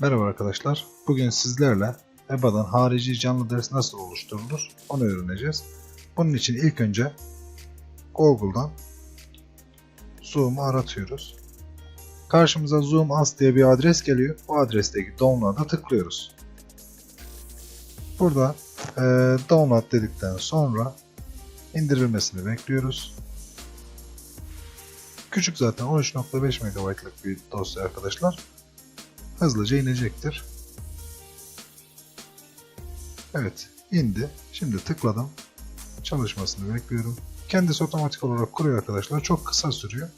Merhaba arkadaşlar. Bugün sizlerle EBA'dan harici canlı ders nasıl oluşturulur onu öğreneceğiz. Bunun için ilk önce Google'dan Zoom'u aratıyoruz. Karşımıza Zoom As diye bir adres geliyor. Bu adresteki Download'a tıklıyoruz. Burada eee, Download dedikten sonra indirilmesini bekliyoruz. Küçük zaten 13.5 MB'lık bir dosya arkadaşlar hızlıca inecektir. Evet indi. Şimdi tıkladım. Çalışmasını bekliyorum. Kendisi otomatik olarak kuruyor arkadaşlar. Çok kısa sürüyor.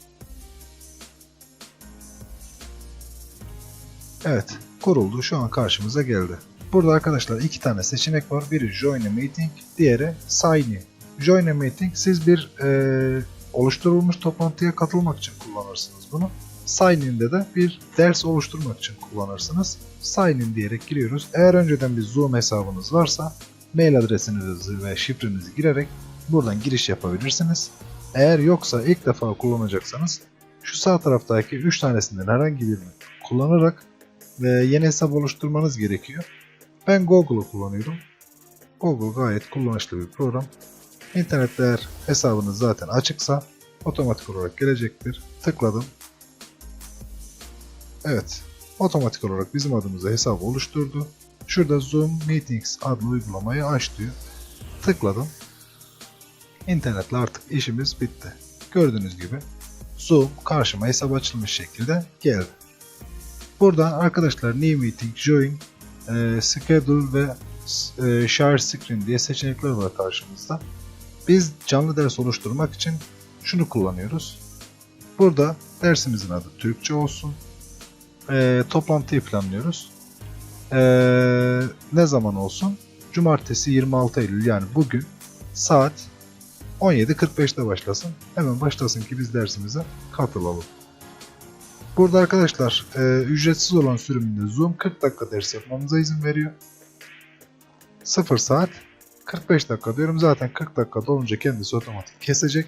Evet kuruldu. Şu an karşımıza geldi. Burada arkadaşlar iki tane seçenek var. Biri Join a Meeting, diğeri Sign in. Join a Meeting siz bir eee, oluşturulmuş toplantıya katılmak için kullanırsınız bunu. Sign in'de de bir ders oluşturmak için kullanırsınız. Sign in diyerek giriyoruz. Eğer önceden bir Zoom hesabınız varsa mail adresinizi ve şifrenizi girerek buradan giriş yapabilirsiniz. Eğer yoksa ilk defa kullanacaksanız şu sağ taraftaki 3 tanesinden herhangi birini kullanarak ve yeni hesap oluşturmanız gerekiyor. Ben Google'u kullanıyorum. Google gayet kullanışlı bir program. İnternette eğer hesabınız zaten açıksa otomatik olarak gelecektir. Tıkladım. Evet. Otomatik olarak bizim adımıza hesabı oluşturdu. Şurada Zoom Meetings adlı uygulamayı aç. Tıkladım. İnternetle artık işimiz bitti. Gördüğünüz gibi Zoom karşıma hesap açılmış şekilde geldi. Buradan arkadaşlar New Meeting, Join, e, Schedule ve e, Share Screen diye seçenekler var karşımızda. Biz canlı ders oluşturmak için şunu kullanıyoruz. Burada dersimizin adı Türkçe olsun e, toplantıyı planlıyoruz. E, ne zaman olsun? Cumartesi 26 Eylül yani bugün saat 17.45'te başlasın. Hemen başlasın ki biz dersimize katılalım. Burada arkadaşlar e, ücretsiz olan sürümünde Zoom 40 dakika ders yapmamıza izin veriyor. 0 saat 45 dakika diyorum. Zaten 40 dakika dolunca kendisi otomatik kesecek.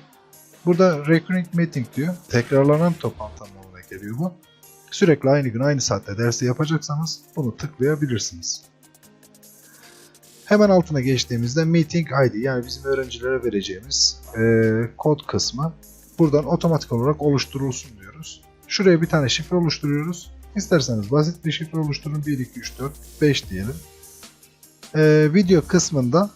Burada recurring meeting diyor. Tekrarlanan toplantı anlamına geliyor bu sürekli aynı gün aynı saatte dersi yapacaksanız bunu tıklayabilirsiniz. Hemen altına geçtiğimizde Meeting ID yani bizim öğrencilere vereceğimiz e, kod kısmı buradan otomatik olarak oluşturulsun diyoruz. Şuraya bir tane şifre oluşturuyoruz. İsterseniz basit bir şifre oluşturun 1, 2, 3, 4, 5 diyelim. E, video kısmında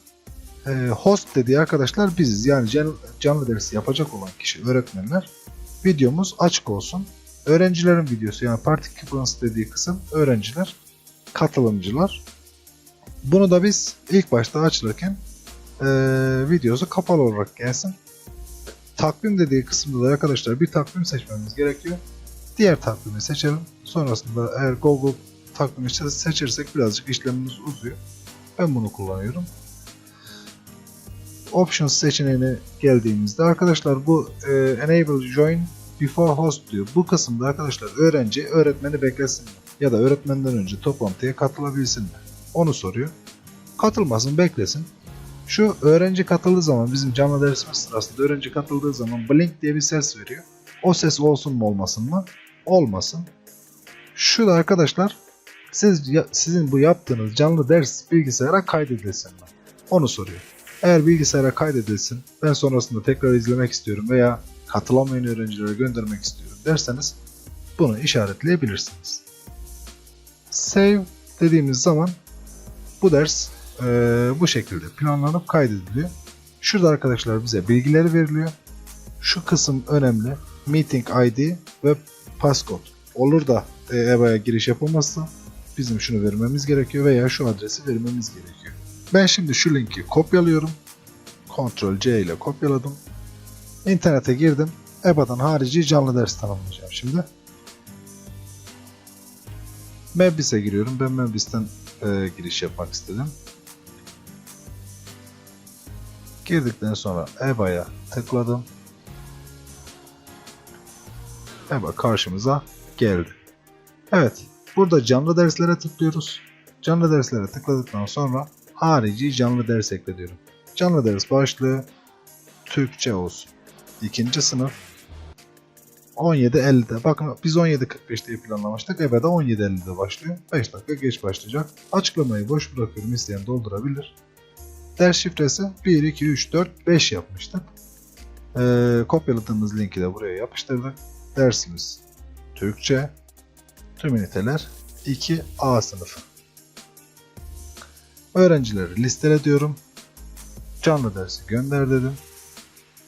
e, host dediği arkadaşlar biziz yani can- canlı dersi yapacak olan kişi öğretmenler videomuz açık olsun. Öğrencilerin videosu yani participants dediği kısım öğrenciler, katılımcılar. Bunu da biz ilk başta açılırken eee videosu kapalı olarak gelsin. Takvim dediği kısımda da arkadaşlar bir takvim seçmemiz gerekiyor. Diğer takvimi seçelim. Sonrasında eğer Google takvimi seçersek birazcık işlemimiz uzuyor. Ben bunu kullanıyorum. Options seçeneğine geldiğimizde arkadaşlar bu e, Enable Join Before Host diyor. Bu kısımda arkadaşlar öğrenci öğretmeni beklesin? Ya da öğretmenden önce toplantıya katılabilsin mi? Onu soruyor. Katılmasın beklesin. Şu öğrenci katıldığı zaman bizim canlı dersimiz sırasında öğrenci katıldığı zaman blink diye bir ses veriyor. O ses olsun mu olmasın mı? Olmasın. Şu da arkadaşlar siz sizin bu yaptığınız canlı ders bilgisayara kaydedilsin mi? Onu soruyor. Eğer bilgisayara kaydedilsin, ben sonrasında tekrar izlemek istiyorum veya katılamayan öğrencilere göndermek istiyorum derseniz bunu işaretleyebilirsiniz. Save dediğimiz zaman bu ders eee, bu şekilde planlanıp kaydediliyor. Şurada arkadaşlar bize bilgileri veriliyor. Şu kısım önemli. Meeting ID ve passcode. Olur da e, EBA'ya giriş yapılmazsa bizim şunu vermemiz gerekiyor veya şu adresi vermemiz gerekiyor. Ben şimdi şu linki kopyalıyorum. Ctrl C ile kopyaladım. İnternete girdim. EBA'dan harici canlı ders tanımlayacağım şimdi. Membis'e giriyorum. Ben Membis'ten e, giriş yapmak istedim. Girdikten sonra EBA'ya tıkladım. EBA karşımıza geldi. Evet. Burada canlı derslere tıklıyoruz. Canlı derslere tıkladıktan sonra harici canlı ders ekle diyorum. Canlı ders başlığı Türkçe olsun. İkinci sınıf 17.50'de. Bakın biz 17.45'te planlamıştık. EBA da 17.50'de başlıyor. 5 dakika geç başlayacak. Açıklamayı boş bırakıyorum. isteyen doldurabilir. Ders şifresi 1, 2, 3, 4, 5 yapmıştık. Ee, kopyaladığımız linki de buraya yapıştırdık. Dersimiz Türkçe. Tüm üniteler 2A sınıfı. Öğrencileri listele diyorum. Canlı dersi gönder dedim.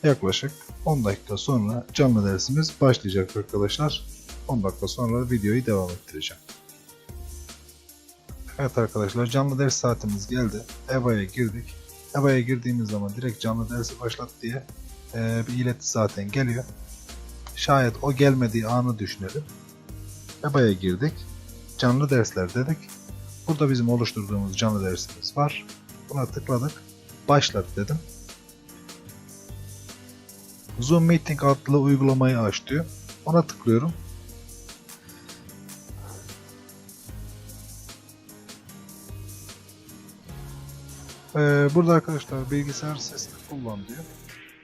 Yaklaşık 10 dakika sonra canlı dersimiz başlayacak arkadaşlar. 10 dakika sonra videoyu devam ettireceğim. Evet arkadaşlar canlı ders saatimiz geldi. EBA'ya girdik. EBA'ya girdiğimiz zaman direkt canlı dersi başlat diye e, bir ileti zaten geliyor. Şayet o gelmediği anı düşünelim. EBA'ya girdik. Canlı dersler dedik. Burada bizim oluşturduğumuz canlı dersimiz var. Buna tıkladık. Başlat dedim. Zoom Meeting adlı uygulamayı aç. Ona tıklıyorum. Ee, burada arkadaşlar bilgisayar sesini kullan diyor.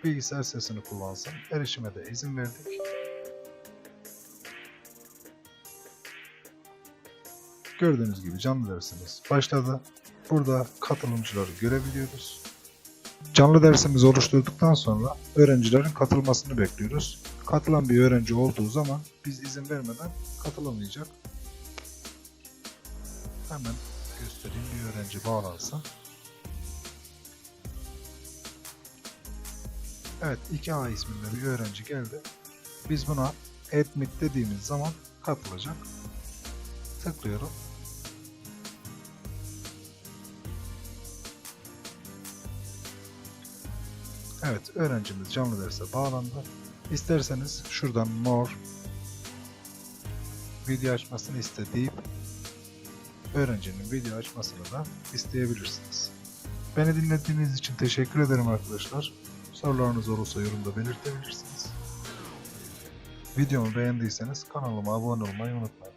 Bilgisayar sesini kullansın. Erişime de izin verdik. Gördüğünüz gibi canlı dersimiz başladı. Burada katılımcıları görebiliyoruz. Canlı dersimizi oluşturduktan sonra öğrencilerin katılmasını bekliyoruz. Katılan bir öğrenci olduğu zaman biz izin vermeden katılamayacak. Hemen göstereyim bir öğrenci bağlansın. Evet 2A isminde bir öğrenci geldi. Biz buna admit dediğimiz zaman katılacak. Tıklıyorum. Evet, öğrencimiz canlı derse bağlandı. İsterseniz şuradan more video açmasını iste deyip öğrencinin video açmasını da isteyebilirsiniz. Beni dinlediğiniz için teşekkür ederim arkadaşlar. Sorularınız olursa yorumda belirtebilirsiniz. Videomu beğendiyseniz kanalıma abone olmayı unutmayın.